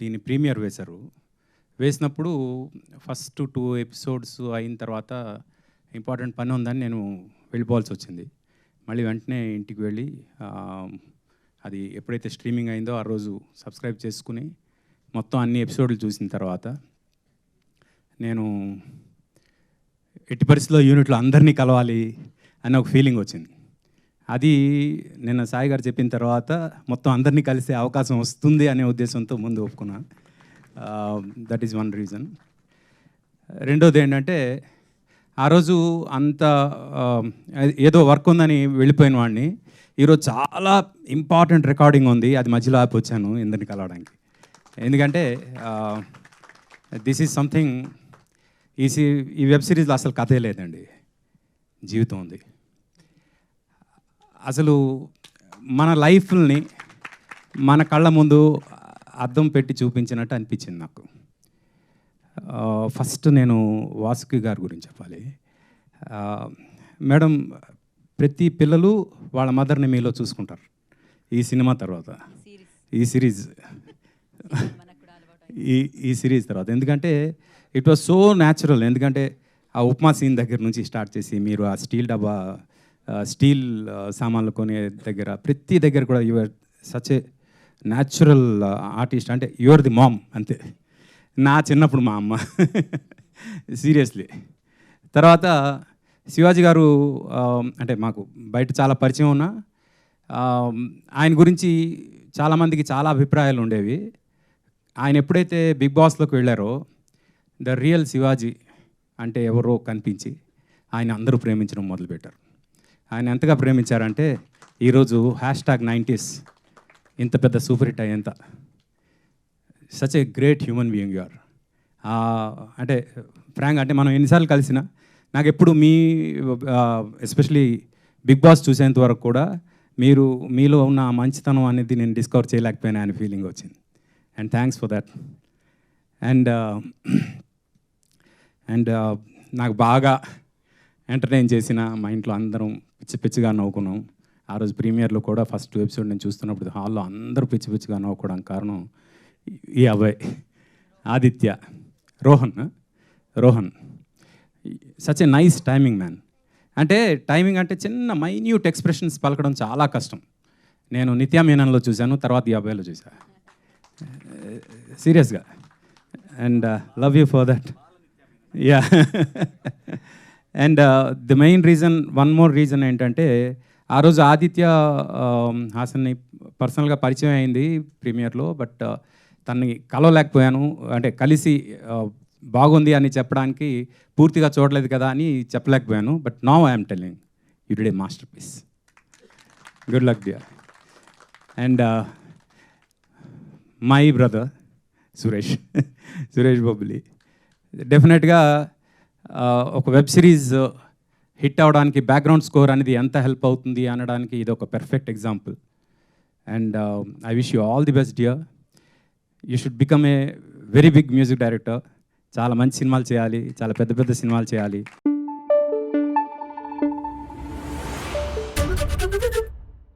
దీని ప్రీమియర్ వేశారు. వేసినప్పుడు ఫస్ట్ టూ ఎపిసోడ్స్ అయిన తర్వాత ఇంపార్టెంట్ పని ఉందని నేను వెళ్ళిపోవాల్సి వచ్చింది. మళ్ళీ వెంటనే ఇంటికి వెళ్ళి అది ఎప్పుడైతే స్ట్రీమింగ్ అయిందో ఆ రోజు సబ్స్క్రైబ్ చేసుకుని మొత్తం అన్ని ఎపిసోడ్లు చూసిన తర్వాత నేను ఎట్టి పరిస్థితిలో యూనిట్లో అందరినీ కలవాలి అనే ఒక ఫీలింగ్ వచ్చింది. అది నిన్న సాయి గారు చెప్పిన తర్వాత మొత్తం అందరినీ కలిసే అవకాశం వస్తుంది అనే ఉద్దేశంతో ముందు ఒప్పుకున్నా. దట్ ఈజ్ వన్ రీజన్ రెండోది ఏంటంటే ఆ రోజు అంత um, ఏదో వర్క్ ఉందని వెళ్ళిపోయిన వాడిని. ఈరోజు చాలా ఇంపార్టెంట్ రికార్డింగ్ ఉంది. అది మధ్యలో ఆపి వచ్చాను ఇందరిని కలవడానికి. ఎందుకంటే దిస్ ఈజ్ సంథింగ్ ఈ సి ఈ వెబ్ సిరీస్లో అసలు కథే లేదండి. జీవితం ఉంది. అసలు మన లైఫ్ని మన కళ్ళ ముందు అద్దం పెట్టి చూపించినట్టు అనిపించింది నాకు. ఫస్ట్ నేను వాసుకి గారి గురించి చెప్పాలి. మేడం ప్రతి పిల్లలు వాళ్ళ మదర్ని మీలో చూసుకుంటారు. ఈ సినిమా తర్వాత. ఈ సిరీస్. ఈ ఈ సిరీస్ తర్వాత. ఎందుకంటే ఇట్ వాజ్ సో న్యాచురల్. ఎందుకంటే ఆ ఉప్మా సీన్ దగ్గర నుంచి స్టార్ట్ చేసి మీరు ఆ స్టీల్ డబ్బా స్టీల్ సామాన్లు కొనే దగ్గర ప్రతి దగ్గర కూడా your such a natural artist అంటే యువర్ ది మామ్ అంతే. నా చిన్నప్పుడు మా అమ్మ. సీరియస్లీ తర్వాత శివాజీ గారు అంటే మాకు బయట చాలా పరిచయం ఉన్నా ఆయన గురించి చాలామందికి చాలా అభిప్రాయాలు ఉండేవి. ఆయన ఎప్పుడైతే బిగ్ బాస్లోకి వెళ్ళారో ద రియల్ శివాజీ అంటే ఎవరో కనిపించి ఆయన అందరూ ప్రేమించడం మొదలుపెట్టారు. ఆయన ఎంతగా ప్రేమించారంటే ఈరోజు హ్యాష్ ట్యాగ్ నైంటీస్ ఇంత పెద్ద సూపర్ హిట్ అయ్యేంత. Such a great human being you are అంటే ఫ్రాంక్ అంటే మనం ఎన్నిసార్లు కలిసినా నాకు ఎప్పుడు మీ ఎస్పెషలీ బిగ్ బాస్ చూసేంత వరకు కూడా మీరు మీలో ఉన్న ఆ మంచితనం అనేది నేను డిస్కవర్ చేయలేకపోయినా అనే ఫీలింగ్ వచ్చింది. And thanks for that and and నాకు బాగా ఎంటర్టైన్ చేసిన మా ఇంట్లో అందరం పిచ్చి పిచ్చిగా నవ్వుకున్నాం. ఆ రోజు ప్రీమియర్లో కూడా ఫస్ట్ ఎపిసోడ్ నేను చూస్తున్నప్పుడు హాల్లో అందరూ పిచ్చి పిచ్చిగా నవ్వుకోవడానికి కారణం ఈ అబ్బాయి Aditya Rohan Rohan. Such a nice timing man. అంటే టైమింగ్ అంటే చిన్న మైన్యూట్ ఎక్స్ప్రెషన్స్ పలకడం చాలా కష్టం. నేను నిత్యా మీనన్లో చూశాను తర్వాత ఈ అబ్బాయిలో చూసా సీరియస్గా. And love you for that. Yeah. And the main reason one more reason ఏంటంటే ఆ రోజు ఆదిత్య um, హాసన్ని పర్సనల్గా పరిచయం అయింది ప్రీమియర్లో బట్ తనని కలవలేకపోయాను. అంటే కలిసి uh, బాగుంది అని చెప్పడానికి పూర్తిగా చూడలేదు కదా అని చెప్పలేకపోయాను. But now I'm telling you the masterpiece good luck dear and my brother Suresh Suresh Bobbili డెఫినెట్గా ఒక వెబ్ సిరీస్ హిట్ అవడానికి బ్యాక్గ్రౌండ్ స్కోర్ అనేది ఎంత హెల్ప్ అవుతుంది అనడానికి ఇది ఒక perfect example and I wish you all the best dear you should become a very big music director చాలా మంచి సినిమాలు చేయాలి చాలా పెద్ద పెద్ద సినిమాలు చేయాలి.